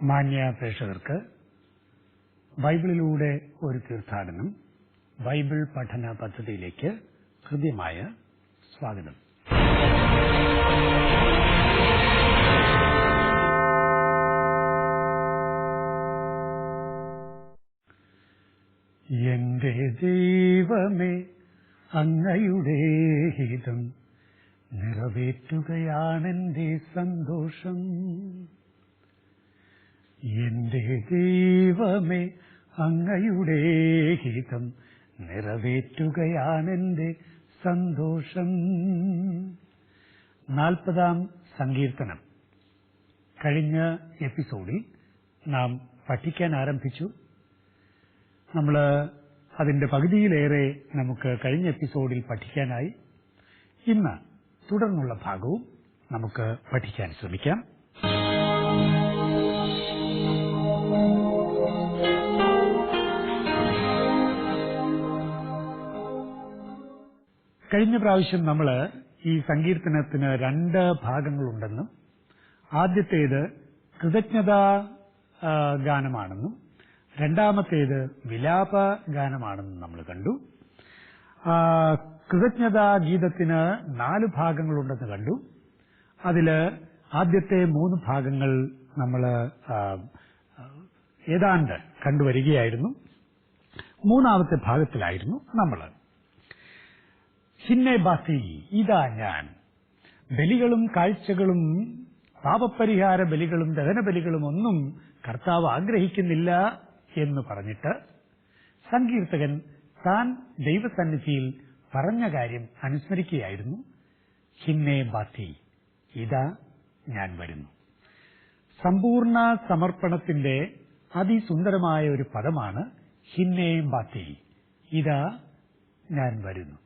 മാന്യ പ്രേക്ഷകർക്ക് ബൈബിളിലൂടെ ഒരു തീർത്ഥാടനം ബൈബിൾ പഠന പദ്ധതിയിലേക്ക് ഹൃദ്യമായ സ്വാഗതം. എന്റെ ദൈവമേ അങ്ങയുടെ ഹിതം നിറവേറ്റുകയാണെന്റെ സന്തോഷം. എന്റെ ദൈവമേ അങ്ങയുടെ ഹിതം നിറവേറ്റുകയാണെന്റെ സന്തോഷം. നാൽപ്പതാം സങ്കീർത്തനം. കഴിഞ്ഞ എപ്പിസോഡിൽ നാം പഠിക്കാൻ ആരംഭിച്ചു. നമ്മൾ അതിന്റെ പകുതിയിലേറെ നമുക്ക് കഴിഞ്ഞ എപ്പിസോഡിൽ പഠിക്കാനായി. ഇന്ന് തുടർന്നുള്ള ഭാഗവും നമുക്ക് പഠിക്കാൻ ശ്രമിക്കാം. കഴിഞ്ഞ പ്രാവശ്യം നമ്മൾ ഈ സങ്കീർത്തനത്തിന് രണ്ട് ഭാഗങ്ങളുണ്ടെന്നും ആദ്യത്തേത് കൃതജ്ഞതാ ഗാനമാണെന്നും രണ്ടാമത്തേത് വിലാപ ഗാനമാണെന്നും നമ്മൾ കണ്ടു. കൃതജ്ഞതാ ഗീതത്തിന് നാല് ഭാഗങ്ങളുണ്ടെന്ന് കണ്ടു. അതിൽ ആദ്യത്തെ മൂന്ന് ഭാഗങ്ങൾ നമ്മൾ ഏതാണ്ട് കണ്ടുവരികയായിരുന്നു. മൂന്നാമത്തെ ഭാഗത്തിലായിരുന്നു നമ്മൾ ഹിന്നെ ബാസി ഇതാ ഞാൻ. ബലികളും കാഴ്ചകളും പാപപരിഹാര ബലികളും ദഹന ബലികളും ഒന്നും കർത്താവ് ആഗ്രഹിക്കുന്നില്ല എന്ന് പറഞ്ഞിട്ട് സങ്കീർത്തകൻ താൻ ദൈവസന്നിധിയിൽ പറഞ്ഞ കാര്യം അനുസ്മരിക്കുകയായിരുന്നു. ഹിന്നെ ബാത്തി ഇതാ ഞാൻ വരുന്നു. സമ്പൂർണ സമർപ്പണത്തിന്റെ അതിസുന്ദരമായ ഒരു പദമാണ് ഹിന്നെ ബാത്തി ഇതാ ഞാൻ വരുന്നു.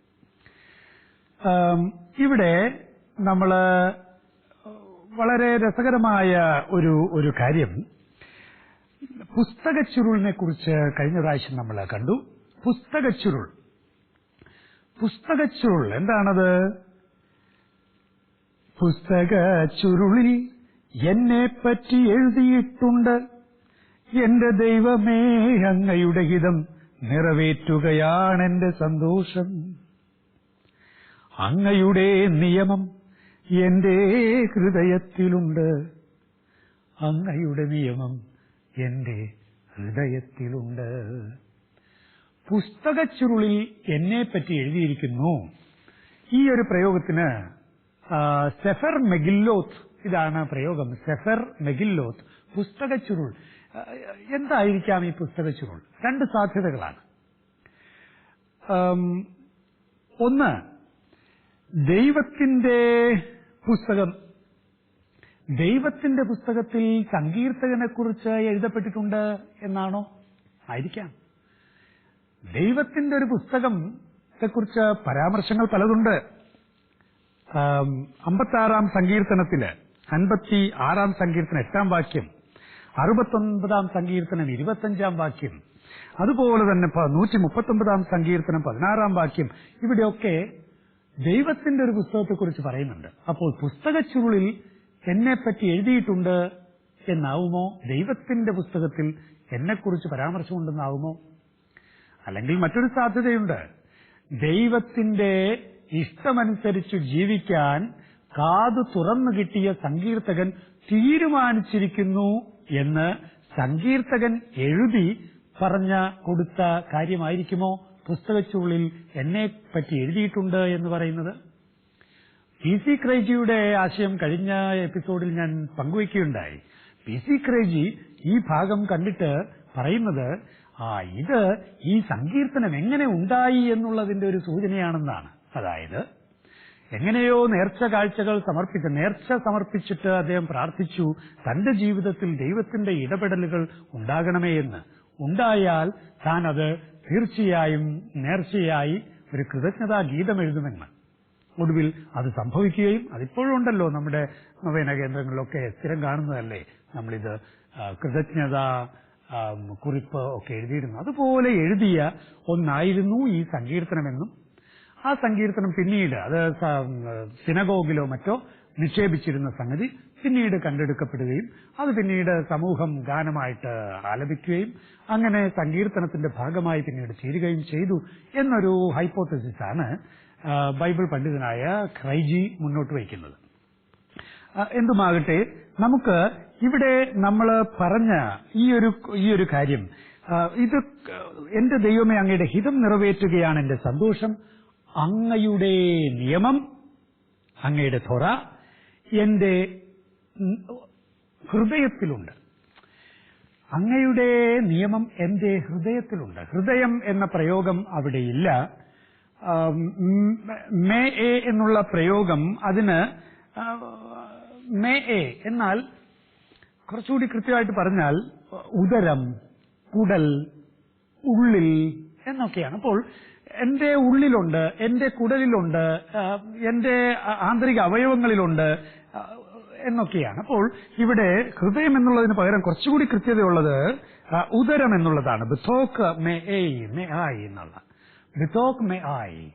ഇവിടെ നമ്മൾ വളരെ രസകരമായ ഒരു ഒരു കാര്യം. പുസ്തക ചുരുളിനെ കുറിച്ച് കഴിഞ്ഞ പ്രാവശ്യം നമ്മൾ കണ്ടു. പുസ്തക ചുരുൾ. പുസ്തക ചുരുൾ എന്താണത്? പുസ്തക ചുരുളിൽ എന്നെ പറ്റി എഴുതിയിട്ടുണ്ട്. എന്റെ ദൈവമേ അങ്ങയുടെ ഹിതം നിറവേറ്റുകയാണ് എന്റെ സന്തോഷം. അങ്ങയുടെ നിയമം എന്റെ ഹൃദയത്തിലുണ്ട്. അങ്ങയുടെ നിയമം എന്റെ ഹൃദയത്തിലുണ്ട്. പുസ്തകച്ചുരുളിൽ എന്നെ പറ്റി എഴുതിയിരിക്കുന്നു. ഈ ഒരു പ്രയോഗത്തിന് സെഫർ മെഗില്ലോത്ത് ഇതാണ് പ്രയോഗം. സെഫർ മെഗില്ലോത്ത് പുസ്തക ചുരുൾ എന്തായിരിക്കാം ഈ പുസ്തക ചുരുൾ രണ്ട് സാധ്യതകളാണ്. ഒന്ന് ദൈവത്തിന്റെ പുസ്തകം. ദൈവത്തിന്റെ പുസ്തകത്തിൽ സങ്കീർത്തകനെ കുറിച്ച് എഴുതപ്പെട്ടിട്ടുണ്ട് എന്നാണോ? ആയിരിക്കാം. ദൈവത്തിന്റെ ഒരു പുസ്തകം ത്തെക്കുറിച്ച് പരാമർശങ്ങൾ പലതുണ്ട്. അമ്പത്താറാം സങ്കീർത്തനത്തിൽ അൻപത്തി ആറാം സങ്കീർത്തനം എട്ടാം വാക്യം അറുപത്തൊൻപതാം സങ്കീർത്തനം ഇരുപത്തഞ്ചാം വാക്യം അതുപോലെ തന്നെ നൂറ്റി മുപ്പത്തൊമ്പതാം സങ്കീർത്തനം പതിനാറാം വാക്യം ഇവിടെയൊക്കെ ദൈവത്തിന്റെ ഒരു പുസ്തകത്തെക്കുറിച്ച് പറയുന്നുണ്ട്. അപ്പോൾ പുസ്തകച്ചുരുളിൽ എന്നെപ്പറ്റി എഴുതിയിട്ടുണ്ട് എന്നാവുമോ? ദൈവത്തിന്റെ പുസ്തകത്തിൽ എന്നെക്കുറിച്ച് പരാമർശമുണ്ടെന്നാവുമോ? അല്ലെങ്കിൽ മറ്റൊരു സാധ്യതയുണ്ട്. ദൈവത്തിന്റെ ഇഷ്ടമനുസരിച്ച് ജീവിക്കാൻ കാതു തുറന്നു കിട്ടിയ സങ്കീർത്തകൻ തീരുമാനിച്ചിരിക്കുന്നു എന്ന് സങ്കീർത്തകൻ എഴുതി പറഞ്ഞ കൊടുത്ത കാര്യമായിരിക്കുമോ? പുസ്തകച്ചുള്ളിൽ എന്നെ പറ്റി എഴുതിയിട്ടുണ്ട് എന്ന് പറയുന്നത്. പി സി ക്രൈജിയുടെ ആശയം കഴിഞ്ഞ എപ്പിസോഡിൽ ഞാൻ പങ്കുവയ്ക്കുകയുണ്ടായി. പി സി ക്രൈജി ഈ ഭാഗം കണ്ടിട്ട് പറയുന്നത് ആ ഇത് ഈ സങ്കീർത്തനം എങ്ങനെ ഉണ്ടായി എന്നുള്ളതിന്റെ ഒരു സൂചനയാണെന്നാണ്. അതായത് എങ്ങനെയോ നേർച്ച കാഴ്ചകൾ സമർപ്പിച്ച് നേർച്ച സമർപ്പിച്ചിട്ട് അദ്ദേഹം പ്രാർത്ഥിച്ചു തന്റെ ജീവിതത്തിൽ ദൈവത്തിന്റെ ഇടപെടലുകൾ ഉണ്ടാകണമേ എന്ന്. ഉണ്ടായാൽ താൻ അത് തീർച്ചയായും നേർച്ചയായി ഒരു കൃതജ്ഞതാ ഗീതം എഴുതുമെന്ന് ഒടുവിൽ അത് സംഭവിക്കുകയും അതിപ്പോഴും ഉണ്ടല്ലോ നമ്മുടെ നവേന കേന്ദ്രങ്ങളിലൊക്കെ സ്ഥിരം കാണുന്നതല്ലേ. നമ്മളിത് കൃതജ്ഞത കുറിപ്പ് ഒക്കെ എഴുതിയിരുന്നു. അതുപോലെ എഴുതിയ ഒന്നായിരുന്നു ഈ സങ്കീർത്തനമെന്നും ആ സങ്കീർത്തനം പിന്നീട് അത് സിനഗോഗിലോ മറ്റോ നിക്ഷേപിച്ചിരുന്ന സംഗതി പിന്നീട് കണ്ടെടുക്കപ്പെടുകയും അത് പിന്നീട് സമൂഹം ഗാനമായിട്ട് ആലപിക്കുകയും അങ്ങനെ സങ്കീർത്തനത്തിന്റെ ഭാഗമായി പിന്നീട് ചേരുകയും ചെയ്തു എന്നൊരു ഹൈപ്പോത്തസിസ് ആണ് ബൈബിൾ പണ്ഡിതനായ ക്രൈജി മുന്നോട്ട് വയ്ക്കുന്നത്. എന്തുമാകട്ടെ നമുക്ക് ഇവിടെ നമ്മൾ പറഞ്ഞ ഈ ഒരു ഈ ഒരു കാര്യം ഇത് എന്റെ ദൈവമേ അങ്ങയുടെ ഹിതം നിറവേറ്റുകയാണ് എന്റെ സന്തോഷം അങ്ങയുടെ നിയമം അങ്ങയുടെ തൊറ എന്റെ ഹൃദയത്തിലുണ്ട്. അങ്ങയുടെ നിയമം എന്റെ ഹൃദയത്തിലുണ്ട്. ഹൃദയം എന്ന പ്രയോഗം അവിടെയില്ല. മേ എ എന്നുള്ള പ്രയോഗം അതിന് മേ എ എന്നാൽ കുറച്ചുകൂടി കൃത്യമായിട്ട് പറഞ്ഞാൽ ഉദരം കുടൽ ഉള്ളിൽ എന്നൊക്കെയാണ്. അപ്പോൾ എന്റെ ഉള്ളിലുണ്ട് എന്റെ കുടലിലുണ്ട് എന്റെ ആന്തരിക അവയവങ്ങളിലുണ്ട് എന്നൊക്കെയാണ്. അപ്പോൾ ഇവിടെ ഹൃദയം എന്നുള്ളതിന് പകരം കുറച്ചുകൂടി കൃത്യതയുള്ളത് ഉദരം എന്നുള്ളതാണ്. ബിത്തോക്ക് മേ ഐ മേ ആയി എന്നുള്ള. ബിത്തോക്ക് മേ ആയി.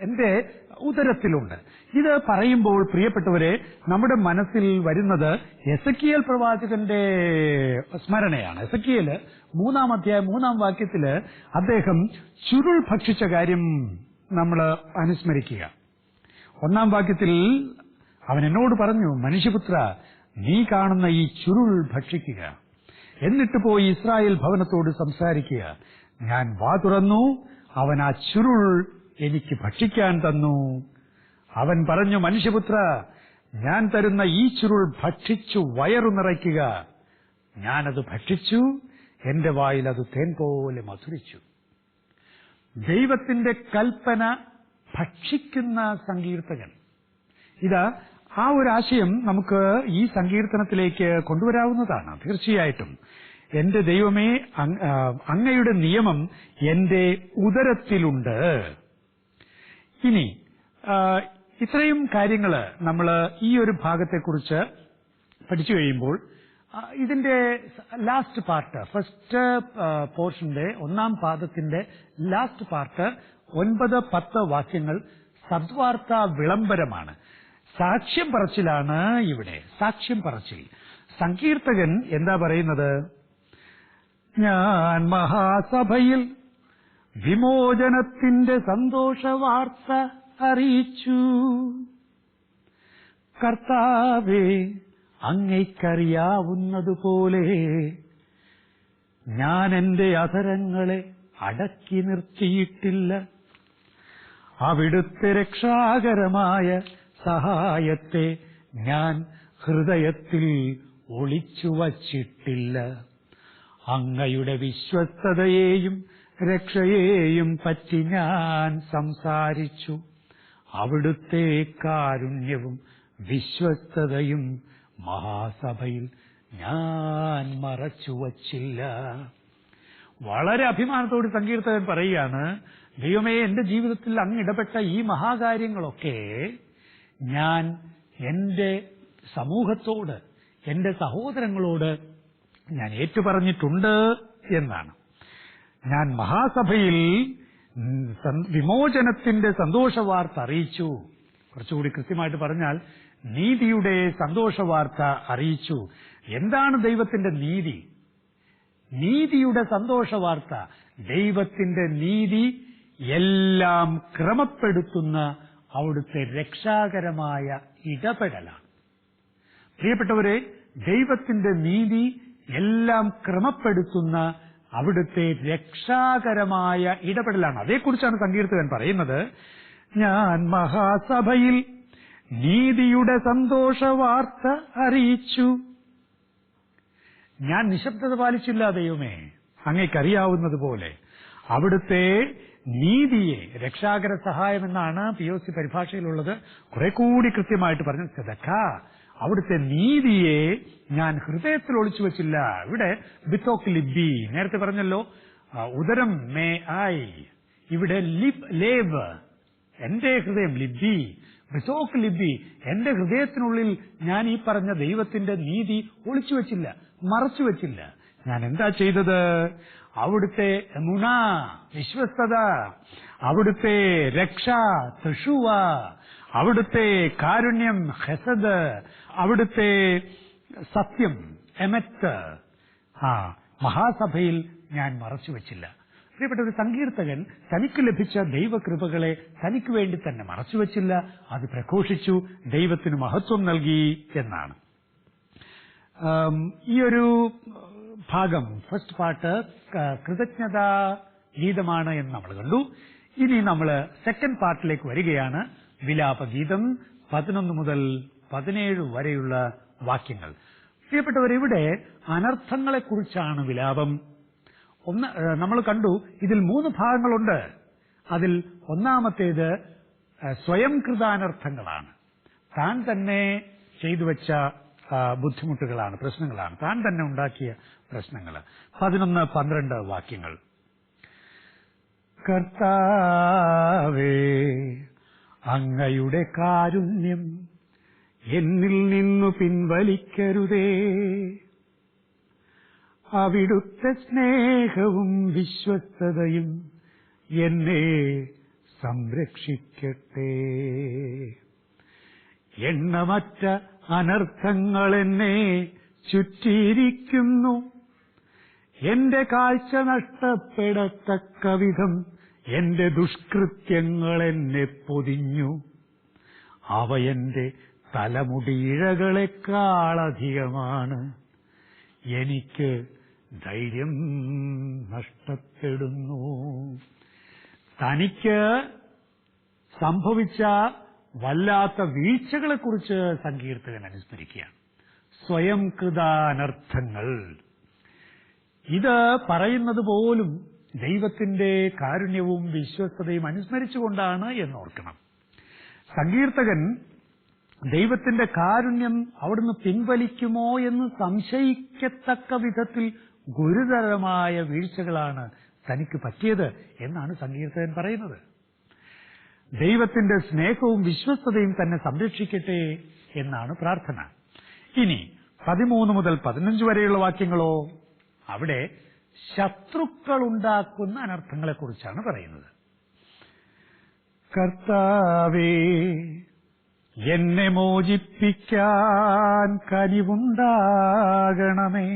എന്റെ ഉദരത്തിലുണ്ട്. ഇത് പറയുമ്പോൾ പ്രിയപ്പെട്ടവരെ നമ്മുടെ മനസ്സിൽ വരുന്നത് എസക്കിയൽ പ്രവാചകന്റെ സ്മരണയാണ്. എസക്കിയൽ മൂന്നാം അധ്യായം മൂന്നാം വാക്യത്തിൽ അദ്ദേഹം ചുരുൾ ഭക്ഷിച്ച കാര്യം നമ്മൾ അനുസ്മരിക്കുക. ഒന്നാം വാക്യത്തിൽ അവൻ എന്നോട് പറഞ്ഞു മനുഷ്യപുത്ര നീ കാണുന്ന ഈ ചുരുൾ ഭക്ഷിക്കുക. എന്നിട്ട് പോയി ഇസ്രായേൽ ഭവനത്തോട് സംസാരിക്കുക. ഞാൻ വാ തുറന്നു അവൻ ആ ചുരുൾ എനിക്ക് ഭക്ഷിക്കാൻ തന്നു. അവൻ പറഞ്ഞു മനുഷ്യപുത്ര ഞാൻ തരുന്ന ഈ ചുരുൾ ഭക്ഷിച്ചു വയറു നിറയ്ക്കുക. ഞാനത് ഭക്ഷിച്ചു എന്റെ വായിൽ അത് തേൻ പോലെ മധുരിച്ചു. ദൈവത്തിന്റെ കൽപ്പന ഭക്ഷിക്കുന്ന സങ്കീർത്തകൻ. ഇത് ആ ഒരു ആശയം നമുക്ക് ഈ സങ്കീർത്തനത്തിലേക്ക് കൊണ്ടുവരാവുന്നതാണ് തീർച്ചയായിട്ടും. എന്റെ ദൈവമേ അങ്ങയുടെ നിയമം എന്റെ ഉദരത്തിലുണ്ട്. ഇനി ഇത്രയും കാര്യങ്ങൾ നമ്മൾ ഈ ഒരു ഭാഗത്തെക്കുറിച്ച് പഠിച്ചു കഴിയുമ്പോൾ ഇതിന്റെ ലാസ്റ്റ് പാർട്ട് ഫസ്റ്റ് പോർഷന്റെ ഒന്നാം പാദത്തിന്റെ ലാസ്റ്റ് പാർട്ട് ഒൻപത് പത്ത് വാക്യങ്ങൾ സദ്വാർത്ത വിളംബരമാണ് സാക്ഷ്യം പറച്ചിലാണ് ഇവിടെ. സാക്ഷ്യം പറച്ചിൽ. സങ്കീർത്തകൻ എന്താ പറയുന്നത്? ഞാൻ മഹാസഭയിൽ വിമോചനത്തിന്റെ സന്തോഷ വാർത്ത അറിയിച്ചു. കർത്താവേ അങ്ങയ്ക്കറിയാവുന്നതുപോലെ ഞാൻ എന്റെ അധരങ്ങളെ അടക്കി നിർത്തിയിട്ടില്ല. അവിടുത്തെ രക്ഷാകരമായ സഹായത്തെ ഞാൻ ഹൃദയത്തിൽ ഒളിച്ചു വച്ചിട്ടില്ല. അങ്ങയുടെ വിശ്വസ്തതയെയും രക്ഷയെയും പറ്റി ഞാൻ സംസാരിച്ചു. അവിടുത്തെ കാരുണ്യവും വിശ്വസ്തതയും മഹാസഭയിൽ ഞാൻ മറച്ചു വച്ചില്ല. വളരെ അഭിമാനത്തോട് സങ്കീർത്തകൻ പറയുകയാണ് ദൈവമേ എന്റെ ജീവിതത്തിൽ അങ്ങ് ഇടപെട്ട ഈ മഹാകാര്യങ്ങളൊക്കെ ഞാൻ എന്റെ സമൂഹത്തോട് എന്റെ സഹോദരങ്ങളോട് ഞാൻ ഏറ്റുപറഞ്ഞിട്ടുണ്ട് എന്നാണ്. ഞാൻ മഹാസഭയിൽ വിമോചനത്തിന്റെ സന്തോഷ വാർത്ത അറിയിച്ചു. കുറച്ചുകൂടി കൃത്യമായിട്ട് പറഞ്ഞാൽ നീതിയുടെ സന്തോഷ വാർത്ത അറിയിച്ചു. എന്താണ് ദൈവത്തിന്റെ നീതി? നീതിയുടെ സന്തോഷ വാർത്ത ദൈവത്തിന്റെ നീതി എല്ലാം ക്രമപ്പെടുത്തുന്ന അവിടുത്തെ രക്ഷാകരമായ ഇടപെടലാണ്. പ്രിയപ്പെട്ടവരെ ദൈവത്തിന്റെ നീതി എല്ലാം ക്രമപ്പെടുത്തുന്ന അവിടുത്തെ രക്ഷാകരമായ ഇടപെടലാണ്. അതേക്കുറിച്ചാണ് സങ്കീർത്തകൻ പറയുന്നത്. ഞാൻ മഹാസഭയിൽ നീതിയുടെ സന്തോഷ വാർത്ത അറിയിച്ചു. ഞാൻ നിശബ്ദത പാലിച്ചില്ല ദൈവമേ. അങ്ങേക്കറിയാവുന്നതുപോലെ അവിടുത്തെ നീതിയെ രക്ഷാകര സഹായം എന്നാണ് പി ഒ സി പരിഭാഷയിലുള്ളത്. കുറെ കൂടി കൃത്യമായിട്ട് പറഞ്ഞു സെതക്ക അവിടുത്തെ നീതിയെ ഞാൻ ഹൃദയത്തിൽ ഒളിച്ചു വെച്ചില്ല. ഇവിടെ ബിത്തോക്ക് ലിബി നേരത്തെ പറഞ്ഞല്ലോ ഉദരം മേ ആയി ഇവിടെ ലിബ് ലേബ് എന്റെ ഹൃദയം ലിബി ബിത്തോക്ക് ലിബി എന്റെ ഹൃദയത്തിനുള്ളിൽ ഞാൻ ഈ പറഞ്ഞ ദൈവത്തിന്റെ നീതി ഒളിച്ചു വെച്ചില്ല മറച്ചു വെച്ചില്ല. ഞാൻ എന്താ ചെയ്തത്? അവിടുത്തെ മുണ വിശ്വസ്തത അവിടുത്തെ രക്ഷ തൃഷുവ അവിടുത്തെ കാരുണ്യം ഹെസദ് അവിടുത്തെ സത്യം എമറ്റ് ആ മഹാസഭയിൽ ഞാൻ മറച്ചുവെച്ചില്ല പ്രിയപ്പെട്ട ഒരു സങ്കീർത്തകൻ തനിക്ക് ലഭിച്ച ദൈവകൃപകളെ തനിക്ക് വേണ്ടി തന്നെ മറച്ചുവെച്ചില്ല അത് പ്രഘോഷിച്ചു ദൈവത്തിന് മഹത്വം നൽകി എന്നാണ്. ഈ ഒരു ഭാഗം. ഫസ്റ്റ് പാർട്ട് കൃതജ്ഞതാ ഗീതമാണ് എന്ന് നമ്മൾ കണ്ടു. ഇനി നമ്മൾ സെക്കൻഡ് പാർട്ടിലേക്ക് വരികയാണ്. വിലാപഗീതം പതിനൊന്ന് മുതൽ പതിനേഴ് വരെയുള്ള വാക്യങ്ങൾ. പ്രിയപ്പെട്ടവർ ഇവിടെ അനർത്ഥങ്ങളെക്കുറിച്ചാണ് വിലാപം. ഒന്ന് നമ്മൾ കണ്ടു ഇതിൽ മൂന്ന് ഭാഗങ്ങളുണ്ട്. അതിൽ ഒന്നാമത്തേത് സ്വയം കൃതാനർത്ഥങ്ങളാണ് താൻ തന്നെ ചെയ്തു വെച്ച ബുദ്ധിമുട്ടുകളാണ് പ്രശ്നങ്ങളാണ്. താൻ തന്നെ ഉണ്ടാക്കിയ പ്രശ്നങ്ങൾ പതിനൊന്ന് പന്ത്രണ്ട് വാക്യങ്ങൾ. കർത്താവേ അങ്ങയുടെ കാരുണ്യം എന്നിൽ നിന്നു പിൻവലിക്കരുതേ. അവിടുത്തെ സ്നേഹവും വിശ്വസ്തതയും എന്നെ സംരക്ഷിക്കട്ടെ. എണ്ണമറ്റ അനർത്ഥങ്ങൾ എന്നെ ചുറ്റിയിരിക്കുന്നു. എന്റെ കാഴ്ച നഷ്ടപ്പെടത്തക്ക വിധം എന്റെ ദുഷ്കൃത്യങ്ങൾ എന്നെ പൊതിഞ്ഞു. അവ എന്റെ തലമുടിയിഴകളെക്കാളധികമാണ് എനിക്ക് ധൈര്യം നഷ്ടപ്പെടുന്നു. തനിക്ക് സംഭവിച്ച വല്ലാത്ത വീഴ്ചകളെക്കുറിച്ച് സങ്കീർത്തകൻ അനുസ്മരിക്കുകയാണ്. സ്വയം കൃതാനർത്ഥങ്ങൾ. ഇത് പറയുന്നത് പോലും ദൈവത്തിന്റെ കാരുണ്യവും വിശ്വസ്തതയും അനുസ്മരിച്ചുകൊണ്ടാണ് എന്നോർക്കണം. സങ്കീർത്തകൻ ദൈവത്തിന്റെ കാരുണ്യം അവിടുന്ന് പിൻവലിക്കുമോ എന്ന് സംശയിക്കത്തക്ക വിധത്തിൽ ഗുരുതരമായ വീഴ്ചകളാണ് തനിക്ക് പറ്റിയത് എന്നാണ് സങ്കീർത്തകൻ പറയുന്നത്. ദൈവത്തിന്റെ സ്നേഹവും വിശ്വസ്തതയും തന്നെ സംരക്ഷിക്കട്ടെ എന്നാണ് പ്രാർത്ഥന. ഇനി പതിമൂന്ന് മുതൽ പതിനഞ്ച് വരെയുള്ള വാക്യങ്ങളോ? അവിടെ ശത്രുക്കൾ ഉണ്ടാക്കുന്ന അനർത്ഥങ്ങളെക്കുറിച്ചാണ് പറയുന്നത്. കർത്താവേ എന്നെ മോചിപ്പിക്കാൻ കനിവുണ്ടാകണമേ.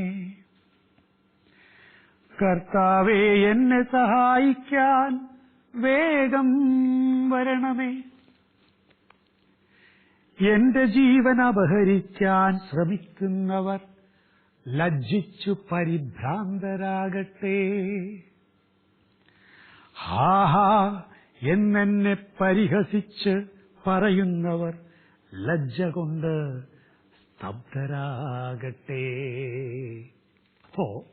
കർത്താവേ എന്നെ സഹായിക്കാൻ വേഗം വരണമേ. എന്റെ ജീവൻ അപഹരിക്കാൻ ശ്രമിക്കുന്നവർ ലജ്ജിച്ചു പരിഭ്രാന്തരാകട്ടെ. ഹാഹാ എന്നെന്നെ പരിഹസിച്ച് പറയുന്നവർ ലജ്ജ കൊണ്ട് സ്തബ്ധരാകട്ടെ. അപ്പോ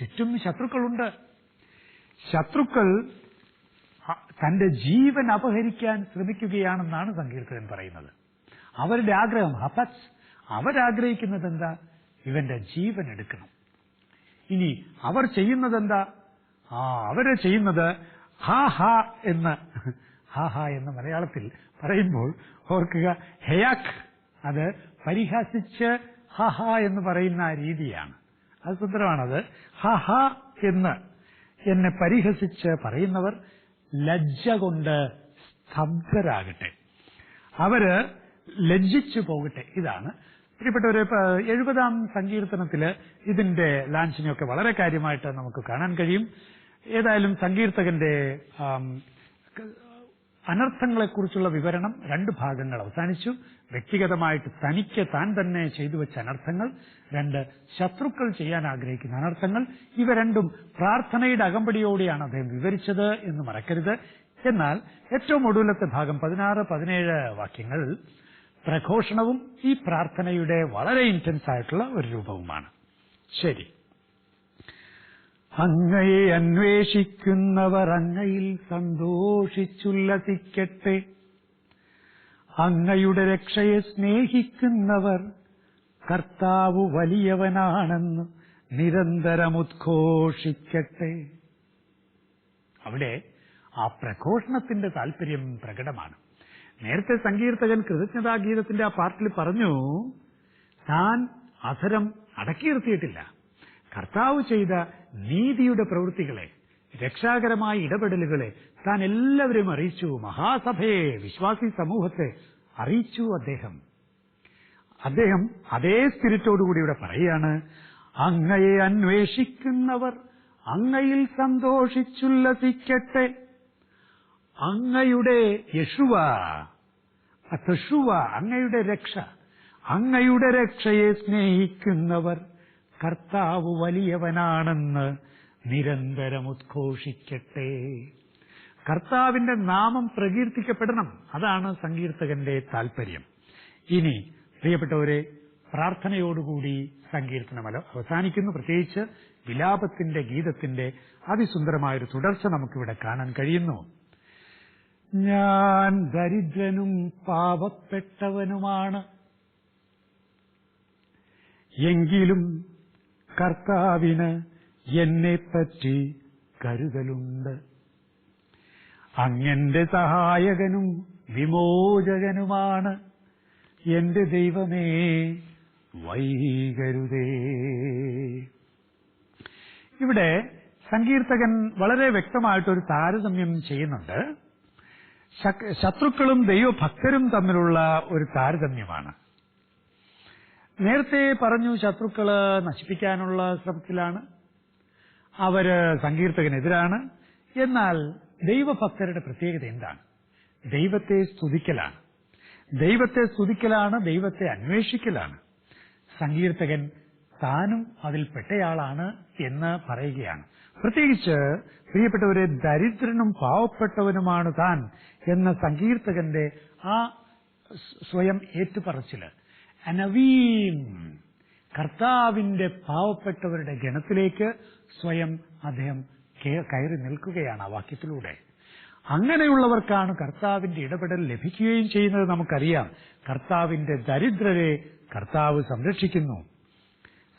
ചുറ്റും ശത്രുക്കളുണ്ട്. ശത്രുക്കൾ തന്റെ ജീവൻ അപഹരിക്കാൻ ശ്രമിക്കുകയാണെന്നാണ് സങ്കീർത്തകൻ പറയുന്നത്. അവരുടെ ആഗ്രഹം ഹപസ് അവരാഗ്രഹിക്കുന്നത് എന്താ ഇവന്റെ ജീവൻ എടുക്കണം. ഇനി അവർ ചെയ്യുന്നത് എന്താ ആ അവർ ചെയ്യുന്നത് ഹാ ഹാ എന്ന് ഹാ ഹാ എന്ന് മലയാളത്തിൽ പറയുമ്പോൾ ഓർക്കുക ഹെയാഖ് അത് പരിഹസിച്ച് ഹ ഹ എന്ന് പറയുന്ന രീതിയാണ്. അത് സുന്ദരമാണത്. ഹ ഹ എന്ന് എന്നെ പരിഹസിച്ച് പറയുന്നവർ ലജ്ജ കൊണ്ട് സ്തബ്ധരാകട്ടെ. അവർ ലജ്ജിച്ചു പോകട്ടെ. ഇതാണ്. പ്രിയപ്പെട്ടവരെ എഴുപതാം സങ്കീർത്തനത്തിൽ ഇതിന്റെ ലാഞ്ചിനെയൊക്കെ വളരെ കാര്യമായിട്ട് നമുക്ക് കാണാൻ കഴിയും. ഏതായാലും സങ്കീർത്തകന്റെ അനർത്ഥങ്ങളെക്കുറിച്ചുള്ള വിവരണം രണ്ട് ഭാഗങ്ങൾ അവസാനിച്ചു. വ്യക്തിഗതമായിട്ട് തനിക്ക് താൻ തന്നെ ചെയ്തു വെച്ച അനർത്ഥങ്ങൾ രണ്ട് ശത്രുക്കൾ ചെയ്യാൻ ആഗ്രഹിക്കുന്ന അനർത്ഥങ്ങൾ. ഇവ രണ്ടും പ്രാർത്ഥനയുടെ അകമ്പടിയോടെയാണ് അദ്ദേഹം വിവരിച്ചത് എന്ന് മറക്കരുത്. എന്നാൽ ഏറ്റവും ഒടുവിലത്തെ ഭാഗം പതിനാറ് പതിനേഴ് വാക്യങ്ങൾ പ്രഘോഷണവും ഈ പ്രാർത്ഥനയുടെ വളരെ ഇന്റൻസ് ആയിട്ടുള്ള ഒരു രൂപവുമാണ്. ശരി. അങ്ങയെ അന്വേഷിക്കുന്നവർ അങ്ങയിൽ സന്തോഷിച്ചുല്ലസിക്കട്ടെ അങ്ങയുടെ രക്ഷയെ സ്നേഹിക്കുന്നവർ കർത്താവ് വലിയവനാണെന്ന് നിരന്തരം ഉദ്ഘോഷിക്കട്ടെ. അവിടെ ആ പ്രഘോഷണത്തിന്റെ താല്പര്യം പ്രകടമാണ്. നേരത്തെ സങ്കീർത്തകൻ കൃതജ്ഞതാഗീതത്തിന്റെ ആ പാർട്ടിൽ പറഞ്ഞു താൻ അധരം അടക്കി നിർത്തിയിട്ടില്ല കർത്താവ് ചെയ്ത നീതിയുടെ പ്രവൃത്തികളെ രക്ഷാകരമായ ഇടപെടലുകളെ താൻ എല്ലാവരും അറിയിച്ചു. മഹാസഭയെ വിശ്വാസി സമൂഹത്തെ അറിയിച്ചു അദ്ദേഹം. അദ്ദേഹം അതേ സ്പിരിറ്റോടുകൂടി ഇവിടെ പറയുകയാണ് അങ്ങയെ അന്വേഷിക്കുന്നവർ അങ്ങയിൽ സന്തോഷിച്ചുല്ലസിക്കട്ടെ അങ്ങയുടെ യശുവ അങ്ങയുടെ രക്ഷ അങ്ങയുടെ രക്ഷയെ സ്നേഹിക്കുന്നവർ. കർത്താവ് വലിയവനാണെന്ന് നിരന്തരം ഉദ്ഘോഷിക്കട്ടെ. കർത്താവിന്റെ നാമം പ്രകീർത്തിക്കപ്പെടണം. അതാണ് സങ്കീർത്തകന്റെ താല്പര്യം ഇനി പ്രിയപ്പെട്ടവരെ പ്രാർത്ഥനയോടുകൂടി സങ്കീർത്തനമല അവസാനിക്കുന്നു. പ്രത്യേകിച്ച് വിലാപത്തിന്റെ ഗീതത്തിന്റെ അതിസുന്ദരമായൊരു തുടർച്ച നമുക്കിവിടെ കാണാൻ കഴിയുന്നു. ഞാൻ ദരിദ്രനും പാവപ്പെട്ടവനുമാണ് എങ്കിലും കർത്താവിന് എന്നെപ്പറ്റി കരുതലുണ്ട്. അങ്ങന്റെ സഹായകനും വിമോചകനുമാണ് എന്റെ ദൈവമേ വൈകരുതേ. ഇവിടെ സങ്കീർത്തകൻ വളരെ വ്യക്തമായിട്ടൊരു താരതമ്യം ചെയ്യുന്നുണ്ട്. ശത്രുക്കളും ദൈവഭക്തരും തമ്മിലുള്ള ഒരു താരതമ്യമാണ്. നേരത്തെ പറഞ്ഞു ശത്രുക്കൾ നശിപ്പിക്കാനുള്ള ശ്രമത്തിലാണ്. അവർ സങ്കീർത്തകനെതിരാണ്. എന്നാൽ ദൈവഭക്തരുടെ പ്രത്യേകത എന്താണ്? ദൈവത്തെ സ്തുതിക്കലാണ്. ദൈവത്തെ സ്തുതിക്കലാണ് ദൈവത്തെ അന്വേഷിക്കലാണ്. സങ്കീർത്തകൻ താനും അതിൽ പെട്ടയാളാണ് എന്ന് പറയുകയാണ്. പ്രത്യേകിച്ച് പ്രിയപ്പെട്ടവരെ ദരിദ്രനും പാവപ്പെട്ടവനുമാണ് താൻ എന്ന സങ്കീർത്തകന്റെ ആ സ്വയം ഏറ്റുപറച്ചിൽ അനവീം കർത്താവിന്റെ പാവപ്പെട്ടവരുടെ ഗണത്തിലേക്ക് സ്വയം അദ്ദേഹം കയറി നിൽക്കുകയാണ് ആ വാക്യത്തിലൂടെ. അങ്ങനെയുള്ളവർക്കാണ് കർത്താവിന്റെ ഇടപെടൽ ലഭിക്കുകയും ചെയ്യുന്നത് നമുക്കറിയാം. കർത്താവിന്റെ ദരിദ്രരെ കർത്താവ് സംരക്ഷിക്കുന്നു.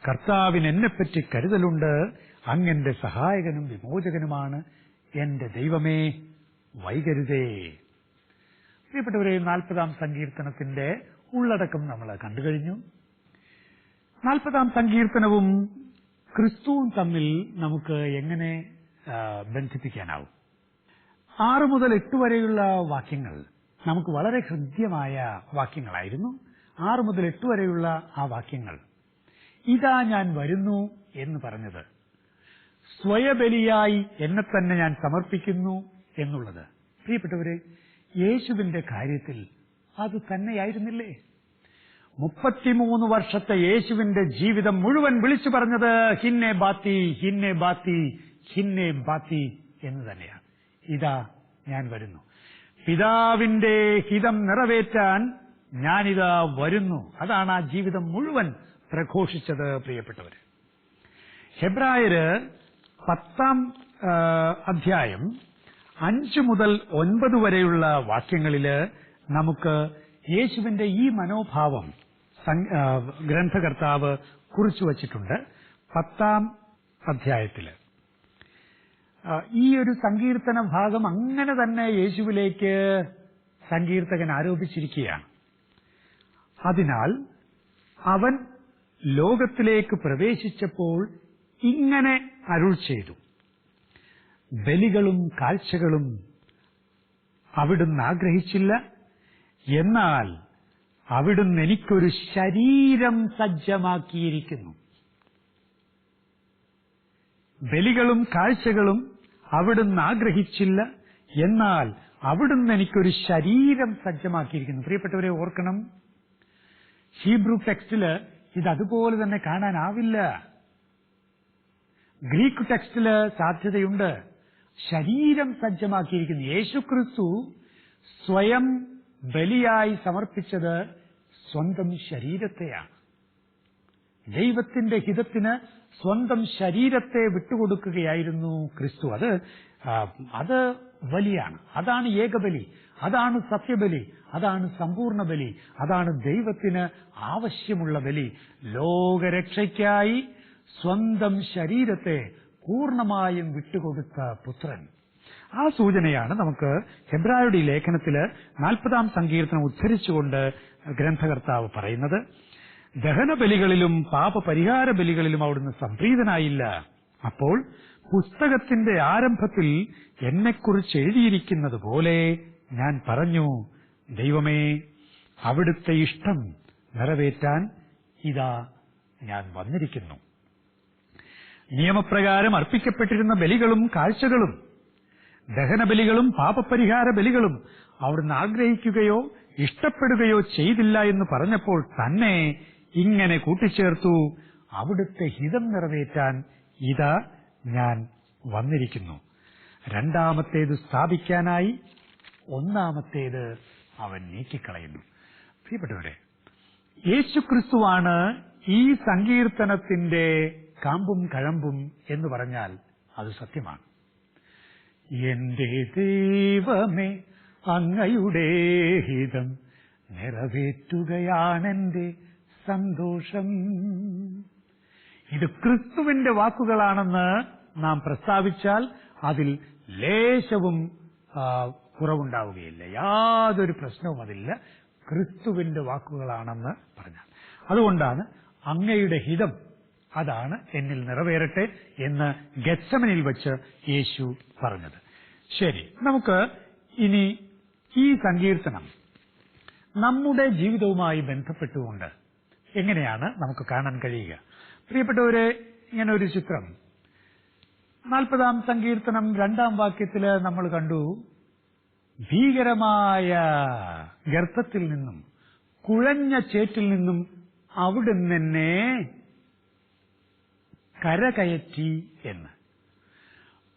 കർത്താവിന് എന്നെപ്പറ്റി കരുതലുണ്ട്. അങ്ങന്റെ സഹായകനും വിമോചകനുമാണ് എന്റെ ദൈവമേ വൈകരുതേ. പ്രിയപ്പെട്ടവരെ നാൽപ്പതാം സങ്കീർത്തനത്തിന്റെ ഉള്ളടക്കം നമ്മൾ കണ്ടുകഴിഞ്ഞു നാൽപ്പതാം സങ്കീർത്തനവും ക്രിസ്തുവും തമ്മിൽ നമുക്ക് എങ്ങനെ ബന്ധിപ്പിക്കാനാവും? ആറ് മുതൽ എട്ട് വരെയുള്ള വാക്യങ്ങൾ നമുക്ക് വളരെ ഹൃദ്യമായ വാക്യങ്ങളായിരുന്നു. ആറ് മുതൽ എട്ട് വരെയുള്ള ആ വാക്യങ്ങൾ ഇതാ ഞാൻ വരുന്നു എന്ന് പറഞ്ഞത് സ്വയബലിയായി എന്നെ തന്നെ ഞാൻ സമർപ്പിക്കുന്നു എന്നുള്ളത്. പ്രിയപ്പെട്ടവരെ യേശുവിന്റെ കാര്യത്തിൽ അത് തന്നെയായിരുന്നില്ലേ? മുപ്പത്തിമൂന്ന് വർഷത്തെ യേശുവിന്റെ ജീവിതം മുഴുവൻ വിളിച്ചു പറഞ്ഞത് ഹിന്നെ ബാത്തി ഹിന്നെ ബാത്തി ഹിന്നെ ബാത്തി എന്ന് തന്നെയാണ്. ഇതാ ഞാൻ വരുന്നു. പിതാവിന്റെ ഹിതം നിറവേറ്റാൻ ഞാനിതാ വരുന്നു. അതാണ് ആ ജീവിതം മുഴുവൻ പ്രഘോഷിച്ചത് പ്രിയപ്പെട്ടവർ ഹെബ്രായര് പത്താം അധ്യായം അഞ്ചു മുതൽ ഒൻപത് വരെയുള്ള വാക്യങ്ങളിൽ നമുക്ക് യേശുവിന്റെ ഈ മനോഭാവം ഗ്രന്ഥകർത്താവ് കുറിച്ചു വച്ചിട്ടുണ്ട് പത്താം അധ്യായത്തിൽ. ഈ ഒരു സങ്കീർത്തന ഭാഗം അങ്ങനെ തന്നെ യേശുവിലേക്ക് സങ്കീർത്തകൻ ആരോപിച്ചിരിക്കുകയാണ്. അതിനാൽ അവൻ ലോകത്തിലേക്ക് പ്രവേശിച്ചപ്പോൾ ഇങ്ങനെ അരുൾ ചെയ്തു. ബലികളും കാഴ്ചകളും അവിടുന്ന് ആഗ്രഹിച്ചില്ല. എന്നാൽ അവിടുന്ന് എനിക്കൊരു ശരീരം സജ്ജമാക്കിയിരിക്കുന്നു. ബലികളും കാഴ്ചകളും അവിടുന്ന് ആഗ്രഹിച്ചില്ല. എന്നാൽ അവിടുന്ന് എനിക്കൊരു ശരീരം സജ്ജമാക്കിയിരിക്കുന്നു. പ്രിയപ്പെട്ടവരെ ഓർക്കണം. ഹീബ്രു ടെക്സ്റ്റിൽ ഇത് അതുപോലെ തന്നെ കാണാനാവില്ല. ഗ്രീക്ക് ടെക്സ്റ്റിൽ സാധ്യതയുണ്ട്. ശരീരം സജ്ജമാക്കിയിരിക്കുന്നു. യേശുക്രിസ്തു സ്വയം ബലിയായി സമർപ്പിച്ചത് സ്വന്തം ശരീരത്തെയാണ്. ദൈവത്തിന്റെ ഹിതത്തിന് സ്വന്തം ശരീരത്തെ വിട്ടുകൊടുക്കുകയായിരുന്നു ക്രിസ്തു. അത് അത് ബലിയാണ്. അതാണ് ഏകബലി. അതാണ് സത്യബലി. അതാണ് സമ്പൂർണ ബലി അതാണ് ദൈവത്തിന് ആവശ്യമുള്ള ബലി. ലോകരക്ഷയ്ക്കായി സ്വന്തം ശരീരത്തെ പൂർണമായും വിട്ടുകൊടുത്ത പുത്രൻ. ആ സൂചനയാണ് നമുക്ക് ഹെബ്രായുടെ ലേഖനത്തിൽ നാൽപ്പതാം സങ്കീർത്തനം ഉദ്ധരിച്ചുകൊണ്ട് ഗ്രന്ഥകർത്താവ് പറയുന്നത്. ദഹനബലികളിലും പാപപരിഹാര ബലികളിലും അവിടുന്ന് സംപ്രീതനായില്ല. അപ്പോൾ പുസ്തകത്തിന്റെ ആരംഭത്തിൽ എന്നെക്കുറിച്ച് എഴുതിയിരിക്കുന്നത് പോലെ ഞാൻ പറഞ്ഞു ദൈവമേ അവിടുത്തെ ഇഷ്ടം നിറവേറ്റാൻ ഇതാ ഞാൻ വന്നിരിക്കുന്നു. നിയമപ്രകാരം അർപ്പിക്കപ്പെട്ടിരുന്ന ബലികളും കാഴ്ചകളും ദഹനബലികളും പാപപരിഹാര ബലികളും അവിടുന്ന് ആഗ്രഹിക്കുകയോ ഇഷ്ടപ്പെടുകയോ ചെയ്തില്ല എന്ന് പറഞ്ഞപ്പോൾ തന്നെ ഇങ്ങനെ കൂട്ടിച്ചേർത്തു. അവിടുത്തെ ഹിതം നിറവേറ്റാൻ ഇതാ ഞാൻ വന്നിരിക്കുന്നു. രണ്ടാമത്തേത് സ്ഥാപിക്കാനായി ഒന്നാമത്തേത് അവൻ നീക്കിക്കളയുന്നു. പ്രിയപ്പെട്ടവരെ യേശുക്രിസ്തുവാണ് ഈ സങ്കീർത്തനത്തിന്റെ കാമ്പും കഴമ്പും എന്ന് പറഞ്ഞാൽ അത് സത്യമാണ്. എന്റെ ദൈവമേ അങ്ങയുടെ ഹിതം നിറവേറ്റുകയാണെന്റെ സന്തോഷം. ഇത് ക്രിസ്തുവിന്റെ വാക്കുകളാണെന്ന് നാം പ്രസ്താവിച്ചാൽ അതിൽ ലേശവും കുറവുണ്ടാവുകയില്ല. യാതൊരു പ്രശ്നവും അതില്ല. ക്രിസ്തുവിന്റെ വാക്കുകളാണെന്ന് പറഞ്ഞാൽ. അതുകൊണ്ടാണ് അങ്ങയുടെ ഹിതം അതാണ് എന്നിൽ നിറവേറട്ടെ എന്ന് ഗച്ചമനിൽ വെച്ച് യേശു പറഞ്ഞത്. ശരി നമുക്ക് ഇനി ഈ സങ്കീർത്തനം നമ്മുടെ ജീവിതവുമായി ബന്ധപ്പെട്ടുകൊണ്ട് എങ്ങനെയാണ് നമുക്ക് കാണാൻ കഴിയുക? പ്രിയപ്പെട്ടവരെ ഇങ്ങനെ ഒരു ചിത്രം. നാൽപ്പതാം സങ്കീർത്തനം രണ്ടാം വാക്യത്തിൽ നമ്മൾ കണ്ടു ഭീകരമായ ഗർത്തത്തിൽ നിന്നും കുഴഞ്ഞ ചേറ്റിൽ നിന്നും അവിടുന്ന് എന്നെ കരകയറ്റി എന്ന്.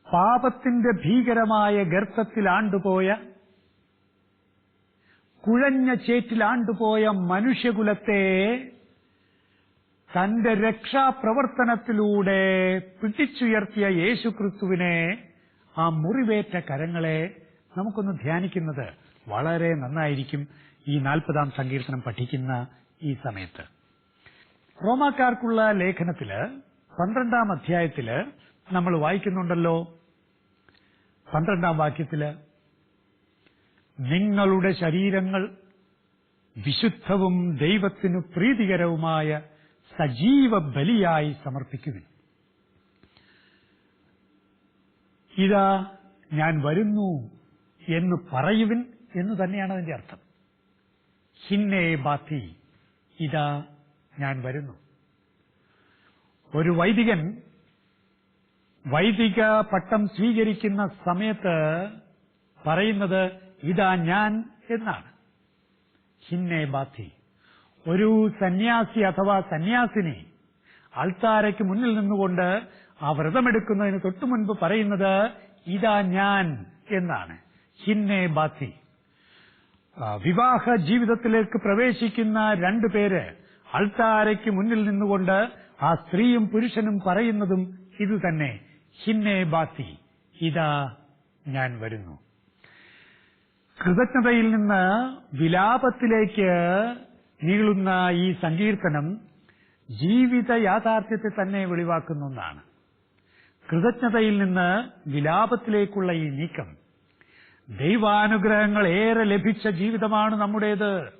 പാപത്തിന്റെ ഭീകരമായ ഗർത്തത്തിലാണ്ടുപോയ കുഴഞ്ഞ ചേറ്റിലാണ്ടുപോയ മനുഷ്യകുലത്തെ തന്റെ രക്ഷാപ്രവർത്തനത്തിലൂടെ പിടിച്ചുയർത്തിയ യേശുക്രിസ്തുവിനെ ആ മുറിവേറ്റ കരങ്ങളെ നമുക്കൊന്ന് ധ്യാനിക്കുന്നത് വളരെ നന്നായിരിക്കും ഈ നാൽപ്പതാം സങ്കീർത്തനം പഠിക്കുന്ന ഈ സമയത്ത്. റോമാക്കാർക്കുള്ള ലേഖനത്തിൽ പന്ത്രണ്ടാം അധ്യായത്തിൽ നമ്മൾ വായിക്കുന്നുണ്ടല്ലോ. പന്ത്രണ്ടാം വാക്യത്തിൽ നിങ്ങളുടെ ശരീരങ്ങൾ വിശുദ്ധവും ദൈവത്തിനു പ്രീതികരവുമായ സജീവ ബലിയായി സമർപ്പിക്കുവിൻ. ഇതാ ഞാൻ വരുന്നു എന്ന് പറയുവിൻ എന്ന് തന്നെയാണ് അതിന്റെ അർത്ഥം. ഹിന്നേ ബാത്തി ഇതാ ഞാൻ വരുന്നു. ഒരു വൈദികൻ വൈദിക പട്ടം സ്വീകരിക്കുന്ന സമയത്ത് പറയുന്നത് ഇതാ ഞാൻ എന്നാണ്. ഹിന്നെ ബാധി. ഒരു സന്യാസി അഥവാ സന്യാസിനി അൾത്താരയ്ക്ക് മുന്നിൽ നിന്നുകൊണ്ട് ആ വ്രതമെടുക്കുന്നതിന് തൊട്ടു മുൻപ് പറയുന്നത് ഇതാ ഞാൻ എന്നാണ്. ഹിന്നെ ബാധി. വിവാഹ ജീവിതത്തിലേക്ക് പ്രവേശിക്കുന്ന രണ്ടു പേര് അൾത്താരയ്ക്ക് മുന്നിൽ നിന്നുകൊണ്ട് ആ സ്ത്രീയും പുരുഷനും പറയുന്നതും ഇത് തന്നെ. ഹിന്നേ ബാത്തി. ഇതാ ഞാൻ വരുന്നു. കൃതജ്ഞതയിൽ നിന്ന് വിലാപത്തിലേക്ക് നീളുന്ന ഈ സങ്കീർത്തനം ജീവിത യാഥാർത്ഥ്യത്തെ തന്നെ വെളിവാക്കുന്ന ഒന്നാണ്. കൃതജ്ഞതയിൽ നിന്ന് വിലാപത്തിലേക്കുള്ള ഈ നീക്കം ദൈവാനുഗ്രഹങ്ങൾ ഏറെ ലഭിച്ച ജീവിതമാണ് നമ്മുടേത്.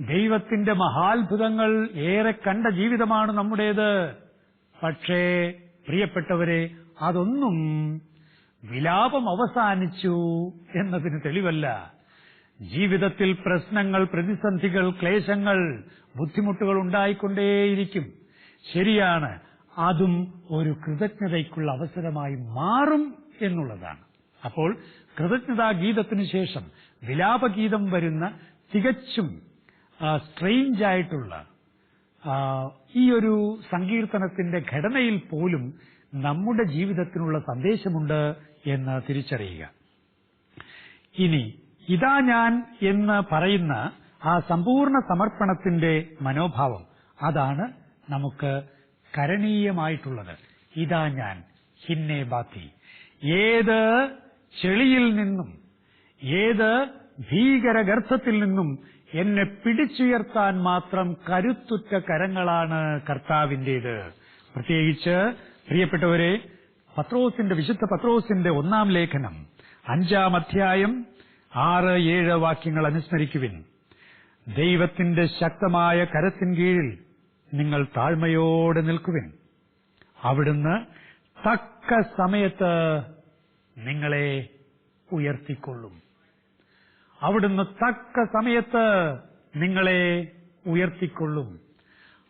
ദൈവത്തിന്റെ മഹാത്ഭുതങ്ങൾ ഏറെ കണ്ട ജീവിതമാണ് നമ്മുടേത്. പക്ഷേ പ്രിയപ്പെട്ടവരെ അതൊന്നും വിലാപം അവസാനിച്ചു എന്നതിന് തെളിവല്ല. ജീവിതത്തിൽ പ്രശ്നങ്ങൾ പ്രതിസന്ധികൾ ക്ലേശങ്ങൾ ബുദ്ധിമുട്ടുകൾ ഉണ്ടായിക്കൊണ്ടേയിരിക്കും. ശരിയാണ് അതും ഒരു കൃതജ്ഞതയ്ക്കുള്ള അവസരമായി മാറും എന്നുള്ളതാണ്. അപ്പോൾ കൃതജ്ഞതാ ഗീതത്തിനു ശേഷം വിലാപഗീതം വരുന്ന തികച്ചും സ്ട്രെയിഞ്ച് ആയിട്ടുള്ള ഈ ഒരു സങ്കീർത്തനത്തിന്റെ ഘടനയിൽ പോലും നമ്മുടെ ജീവിതത്തിനുള്ള സന്ദേശമുണ്ട് എന്ന് തിരിച്ചറിയുക. ഇനി ഇതാ ഞാൻ എന്ന് പറയുന്ന ആ സമ്പൂർണ സമർപ്പണത്തിന്റെ മനോഭാവം അതാണ് നമുക്ക് കരണീയമായിട്ടുള്ളത്. ഇതാ ഞാൻ ഹിന്നെ ബാത്തി ഏത് ചെളിയിൽ നിന്നും ഏത് ഭീകരഗർഭത്തിൽ നിന്നും എന്നെ പിടിച്ചുയർത്താൻ മാത്രം കരുത്തുറ്റ കരങ്ങളാണ് കർത്താവിന്റേത് പ്രത്യേകിച്ച് പ്രിയപ്പെട്ടവരെ പത്രോസിന്റെ വിശുദ്ധ പത്രോസിന്റെ ഒന്നാം ലേഖനം അഞ്ചാം അധ്യായം ആറ് ഏഴ് വാക്യങ്ങൾ അനുസ്മരിക്കുവിൻ. ദൈവത്തിന്റെ ശക്തമായ കരത്തിൻ കീഴിൽ നിങ്ങൾ താഴ്മയോടെ നിൽക്കുവിൻ. അവിടുന്ന് തക്ക സമയത്ത് നിങ്ങളെ ഉയർത്തിക്കൊള്ളും. അവിടുന്ന് തക്ക സമയത്ത് നിങ്ങളെ ഉയർത്തിക്കൊള്ളും.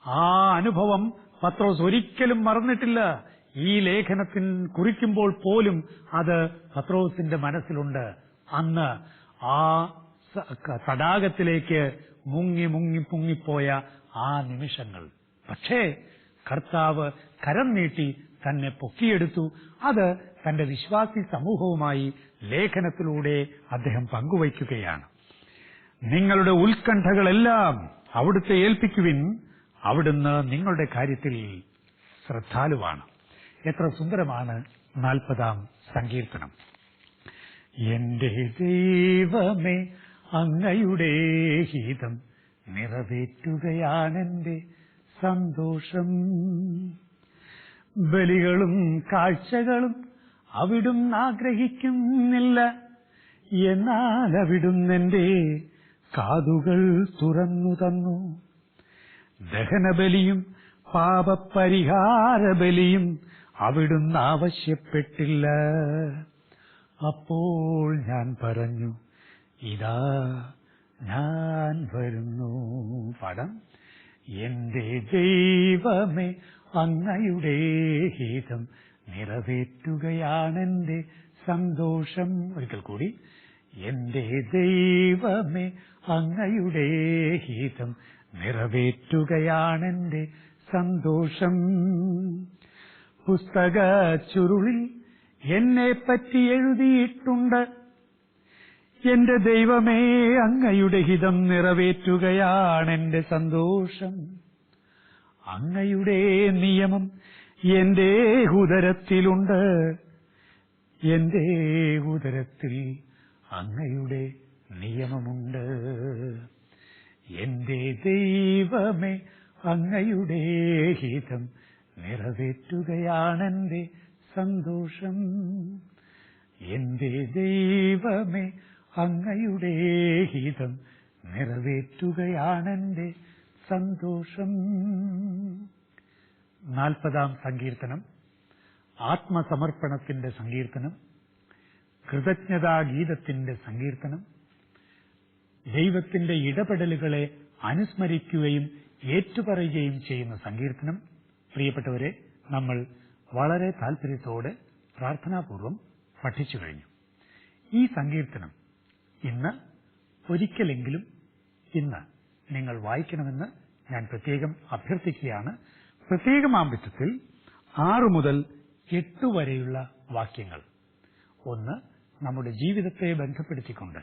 ആ അനുഭവം പത്രോസ് ഒരിക്കലും മറന്നിട്ടില്ല. ഈ ലേഖനത്തിൽ കുറിക്കുമ്പോൾ പോലും അത് പത്രോസിന്റെ മനസ്സിലുണ്ട്. അന്ന് ആ തടാകത്തിലേക്ക് മുങ്ങി മുങ്ങി മുങ്ങിപ്പോയ ആ നിമിഷങ്ങൾ. പക്ഷേ കർത്താവ് കരം നീട്ടി തന്നെ പൊക്കിയെടുത്തു. അത് തന്റെ വിശ്വാസി സമൂഹവുമായി ലേഖനത്തിലൂടെ അദ്ദേഹം പങ്കുവയ്ക്കുകയാണ്. നിങ്ങളുടെ ഉത്കണ്ഠകളെല്ലാം അവിടുത്തെ ഏൽപ്പിക്കുവിൻ അവിടുന്ന് നിങ്ങളുടെ കാര്യത്തിൽ ശ്രദ്ധാലുവാണ്. എത്ര സുന്ദരമാണ് നാൽപ്പതാം സങ്കീർത്തനം. എന്റെ ദൈവമേ അങ്ങയുടെ ഹിതം നിറവേറ്റുകയാണെന്റെ സന്തോഷം. ബലികളും കാഴ്ചകളും അവിടുന്ന് ആഗ്രഹിക്കുന്നില്ല. എന്നാൽ അവിടുന്ന് എന്റെ കാതുകൾ തുറന്നു തന്നു. ദഹനബലിയും പാപപരിഹാര ബലിയും അവിടുന്ന് ആവശ്യപ്പെട്ടില്ല. അപ്പോൾ ഞാൻ പറഞ്ഞു ഇതാ ഞാൻ വരുന്നു. പടം. എന്റെ ദൈവമേ അങ്ങയുടെ ഹിതം നിറവേറ്റുകയാണെന്റെ സന്തോഷം. ഒരിക്കൽ കൂടി. എന്റെ ദൈവമേ അങ്ങയുടെ ഹിതം നിറവേറ്റുകയാണെന്റെ സന്തോഷം. പുസ്തക ചുരുളിൽ എന്നെ പറ്റി എഴുതിയിട്ടുണ്ട്. എന്റെ ദൈവമേ അങ്ങയുടെ ഹിതം നിറവേറ്റുകയാണെന്റെ സന്തോഷം. അങ്ങയുടെ നിയമം എന്റെ ഉദരത്തിലുണ്ട്. എന്റെ ഉദരത്തിൽ അങ്ങയുടെ നിയമമുണ്ട്. എന്റെ ദൈവമേ അങ്ങയുടെ ഹിതം നിറവേറ്റുകയാണെന്റെ സന്തോഷം. എന്റെ ദൈവമേ അങ്ങയുടെ ഹിതം നിറവേറ്റുകയാണെന്റെ സന്തോഷം. നാൽപ്പതാം സങ്കീർത്തനം ആത്മസമർപ്പണത്തിന്റെ സങ്കീർത്തനം കൃതജ്ഞതാഗീതത്തിന്റെ സങ്കീർത്തനം ദൈവത്തിന്റെ ഇടപെടലുകളെ അനുസ്മരിക്കുകയും ഏറ്റുപറയുകയും ചെയ്യുന്ന സങ്കീർത്തനം. പ്രിയപ്പെട്ടവരെ നമ്മൾ വളരെ താൽപര്യത്തോടെ പ്രാർത്ഥനാപൂർവം പഠിച്ചു കഴിഞ്ഞു. ഈ സങ്കീർത്തനം ഇന്ന് ഒരിക്കലെങ്കിലും ഇന്ന് നിങ്ങൾ വായിക്കണമെന്ന് ഞാൻ പ്രത്യേകം അഭ്യർത്ഥിക്കുകയാണ്. പ്രത്യേകമാംബിത്വത്തിൽ ആറു മുതൽ എട്ട് വരെയുള്ള വാക്യങ്ങൾ. ഒന്ന് നമ്മുടെ ജീവിതത്തെ ബന്ധപ്പെടുത്തിക്കൊണ്ട്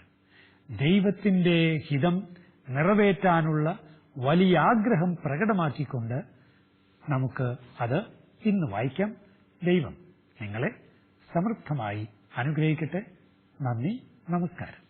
ദൈവത്തിന്റെ ഹിതം നിറവേറ്റാനുള്ള വലിയ ആഗ്രഹം പ്രകടമാക്കിക്കൊണ്ട് നമുക്ക് അത് ഇന്ന് വായിക്കാം. ദൈവം നിങ്ങളെ സമൃദ്ധമായി അനുഗ്രഹിക്കട്ടെ. നന്ദി നമസ്കാരം.